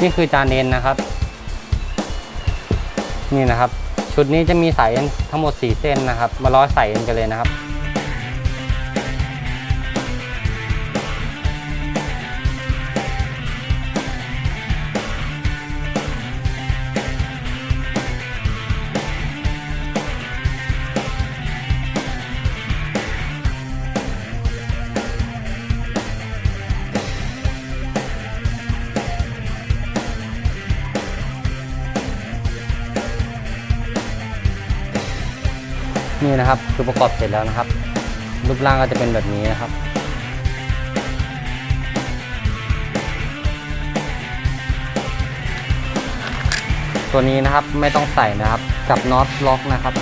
นี่คือจานเอนนะครับ นี่นะครับ ชุดนี้จะมีสายเอ็นทั้งหมด 4 เส้นนะครับ มาร้อยสายเอ็นกันเลยนะครับ นี่นะครับคือประกอบเสร็จแล้วนะครับ รูปร่างก็จะเป็นแบบนี้นะครับตัวนี้นะครับไม่ต้องใส่นะครับกับน็อตล็อกนะครับ